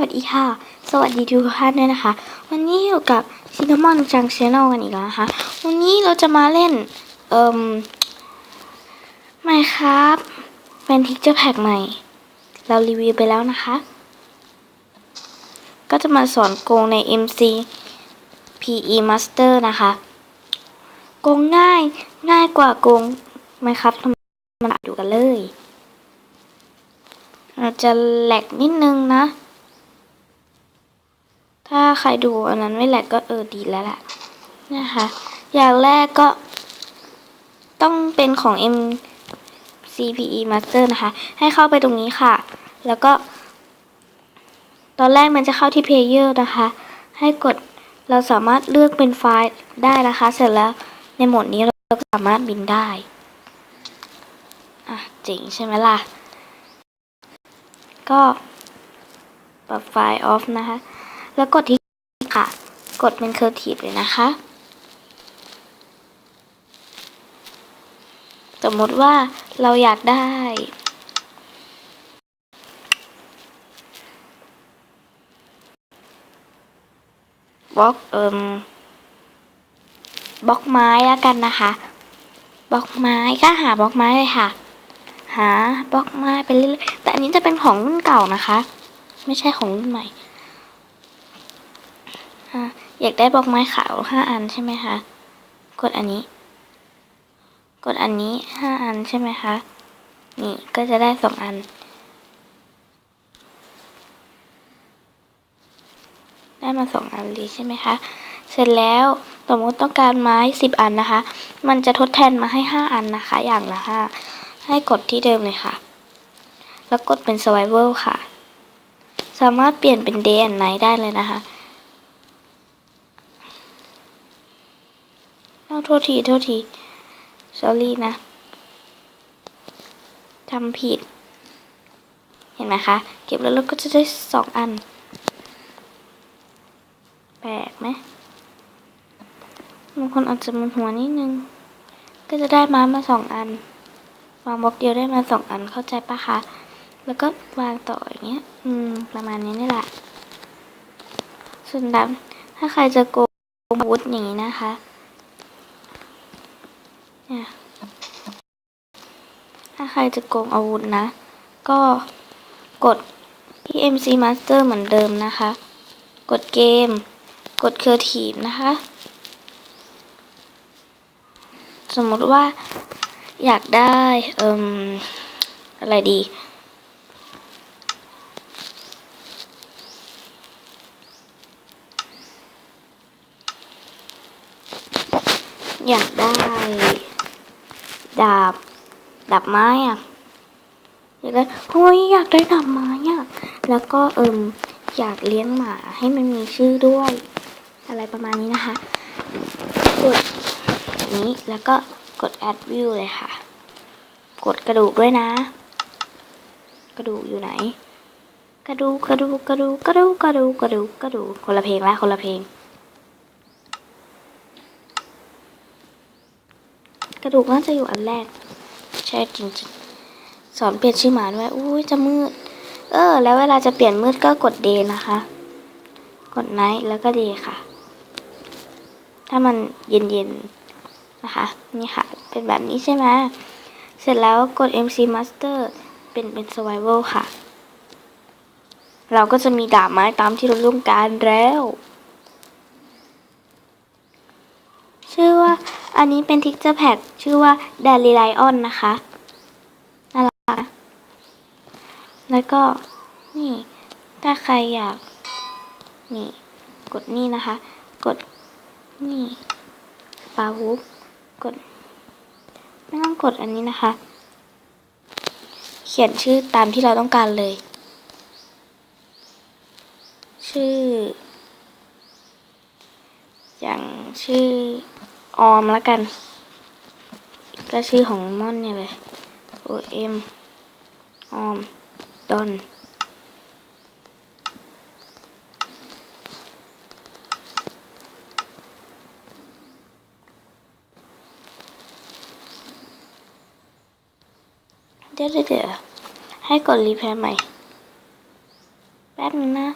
วัสดีค่ะ สวัสดีทุกท่านด้วยนะคะ วันนี้อยู่กับซินนามอนจังชแนลกันอีกแล้วนะคะ วันนี้เราจะมาเล่น เอ่มไม่ครับ เป็นทิกเจอร์แพ็กใหม่ เรารีวิวไปแล้วนะคะ ก็จะมาสอนโกงใน MC PE Master นะคะ โกงง่ายง่ายกว่าโกงไหมครับทำมมันดูกันเลยอาจะแหลกนิดนึงนะ ถ้าใครดูอันนั้นไม่แหลกก็เออดีแล้วแหละนะคะ อย่างแรกก็ต้องเป็นของ MCPE Master นะคะ ให้เข้าไปตรงนี้ค่ะ แล้วก็ ตอนแรกมันจะเข้าที่ Player นะคะ ให้กดเราสามารถเลือกเป็นไฟล์ได้นะคะ เสร็จแล้วในโหมดนี้เราก็สามารถบินได้ อะเจ๋งใช่ไหมล่ะ ก็ปรับไฟล์ off นะคะ แล้วกดที่ค่ะ กดเป็น cursive เลยนะคะ สมมติว่าเราอยากได้ บล็อกเอิมบล็อกไม้แล้วกันนะคะ บล็อกไม้ก็หาบล็อกไม้เลยค่ะ หาบล็อกไม้ไปเรื่อยๆแต่อันนี้จะเป็นของรุ่นเก่านะคะ ไม่ใช่ของรุ่นใหม่ อยากได้บล็อกไม้ขาวห้าอันใช่ไหมคะ กดอันนี้ กดอันนี้ห้าอันใช่ไหมคะ นี่ก็จะได้สองอัน ได้มาสองอันเลยใช่ไหมคะ เสร็จแล้วสมมติต้องการไม้สิบอันนะคะ มันจะทดแทนมาให้ห้าอันนะคะ อย่างละห้าให้กดที่เดิมเลยค่ะ แล้วกดเป็น survival ค่ะ สามารถเปลี่ยนเป็น day and night ได้เลยนะคะเอา โทษทีโทษที sorry นะทำผิด เห็นไหมคะ เก็บแล้วเราก็จะได้สองอัน แปลกไหมบางคนอาจจะมันหัวนิดนึง ก็จะได้ม้ามาสองอัน วางบล็อกเดียวได้มาสองอันเข้าใจปะคะ แล้วก็วางต่ออย่างเงี้ย อืม ประมาณนี้นี่แหละ ส่วนดำถ้าใครจะโกงอาวุธอย่างนี้นะคะ เนี่ยถ้าใครจะโกงอาวุธนะ ก็กดที่ MC Master เหมือนเดิมนะคะ กดเกม กด Creative นะคะ สมมติว่าอยากได้เอ่มอะไรดี อยากได้ ดาบดาบไม้อะอยากได้เฮ้ยอยากได้ดาบไม้อะแล้วก็เอิมอยากเลี้ยงหมาให้มันมีชื่อด้วย อะไรประมาณนี้นะคะกดนี้แล้วก็กด add view เลยค่ะ กดกระดูกด้วยนะ กระดูกอยู่ไหน กระดูกกระดูกกระดูกกระดูกกระดูกกระดูกกระดูกคนละเพลงละคนละเพลง กระดูกน่าจะอยู่อันแรก ใช่จริงๆ สอนเปลี่ยนชื่อหมาด้วยอุ้ยจะมืด เออ แล้วเวลาจะเปลี่ยนมืดก็กดเดนะคะ กดไนท์แล้วก็เดค่ะ ถ้ามันเย็นๆ นะคะ นี่ค่ะ เป็นแบบนี้ใช่ไหมเสร็จแล้วกด MC Master เป็นเป็น Survival ค่ะ เราก็จะมีดาบไม้ตามที่เราต้องการแล้ว ชื่อว่า อันนี้เป็นทิกเจอร์แพ็กชื่อว่า d a l y Lion นะคะน่ารักแล้วก็นี่ ถ้าใครอยาก นี่ กดนี่นะคะ กดนี่ปาวุบกด ไม่ต้องกดอันนี้นะคะ เขียนชื่อตามที่เราต้องการเลย ชื่อ อย่างชื่อ ออมแล้วกัน ก็ชื่อของม่อนเนี่ยเลย O M ออมดอนเดี๋ยวเดี๋ยวเดี๋ยวให้กดรีแพร์ใหม่ แป๊บนึงนะ